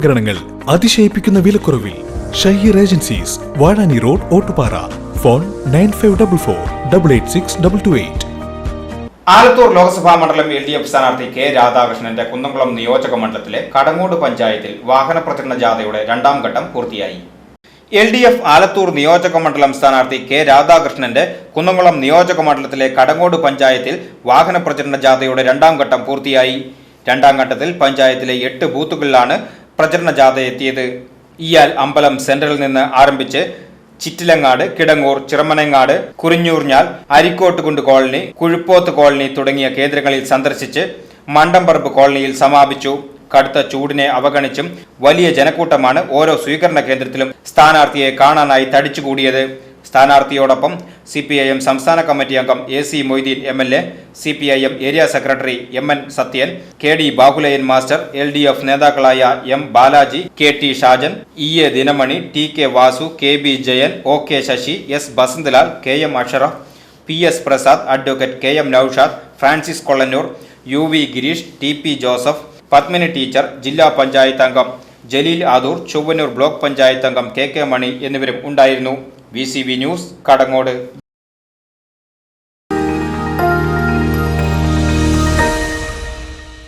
ഉപകരണങ്ങൾ അതിശയിപ്പിക്കുന്ന വിലക്കുറവിൽ Shaheer agencies Vazhani road Ottupara. Phone nine five double four double eight six double two eight. Alathur Lok Sabha മണ്ഡലം L D F സ്ഥാനാർത്ഥി K രാധാകൃഷ്ണന്റെ കുന്നംകുളം നിയോജക മണ്ഡലത്തിലെ കടങ്ങോട് പഞ്ചായത്തിൽ വാഹന പ്രചരണ ജാഥയുടെ രണ്ടാം ഘട്ടം പൂർത്തിയായി. എൽ ഡി എഫ് ആലത്തൂർ നിയോജക മണ്ഡലം സ്ഥാനാർത്ഥി കെ രാധാകൃഷ്ണന്റെ കുന്നംകുളം നിയോജക മണ്ഡലത്തിലെ കടങ്ങോട് പഞ്ചായത്തിൽ വാഹന പ്രചരണ ജാഥയുടെ രണ്ടാം ഘട്ടം പൂർത്തിയായി. രണ്ടാം ഘട്ടത്തിൽ പഞ്ചായത്തിലെ എട്ട് ബൂത്തുകളിലാണ് പ്രചരണ ജാഥ എത്തിയത് ഇയാൽ അമ്പലം സെന്ററിൽ നിന്ന് ആരംഭിച്ച് ചിറ്റിലങ്ങാട് കിടങ്ങൂർ ചിറമനങ്ങാട് കുറിഞ്ഞൂർഞ്ഞാൽ അരിക്കോട്ടുകുണ്ട് കോളനി കുഴുപ്പോത്ത് കോളനി തുടങ്ങിയ കേന്ദ്രങ്ങളിൽ സന്ദർശിച്ച് മണ്ടംപറമ്പ് കോളനിയിൽ സമാപിച്ചു. കടുത്ത ചൂടിനെ അവഗണിച്ചും വലിയ ജനക്കൂട്ടമാണ് ഓരോ സ്വീകരണ കേന്ദ്രത്തിലും സ്ഥാനാർത്ഥിയെ കാണാനായി തടിച്ചുകൂടിയത്. സ്ഥാനാർത്ഥിയോടൊപ്പം സി പി ഐ എം സംസ്ഥാന കമ്മിറ്റി അംഗം A C Moideen M L A C P I M area secretary M N Sathyan K D Bahuleyan master L D F നേതാക്കളായ M Balaji K T Shajan E A Dinamani T K Vasu K B Jayan O K Sasi S Basanthalal K M Ashraf P S Prasad advocate K M Noushad Francis Kollannur U V Girish T P Joseph Padmini teacher ജില്ലാ പഞ്ചായത്ത് അംഗം Jaleel Adoor Chowwannur block panchayat അംഗം K K Mani എന്നിവരും ഉണ്ടായിരുന്നു. V news Kadangode.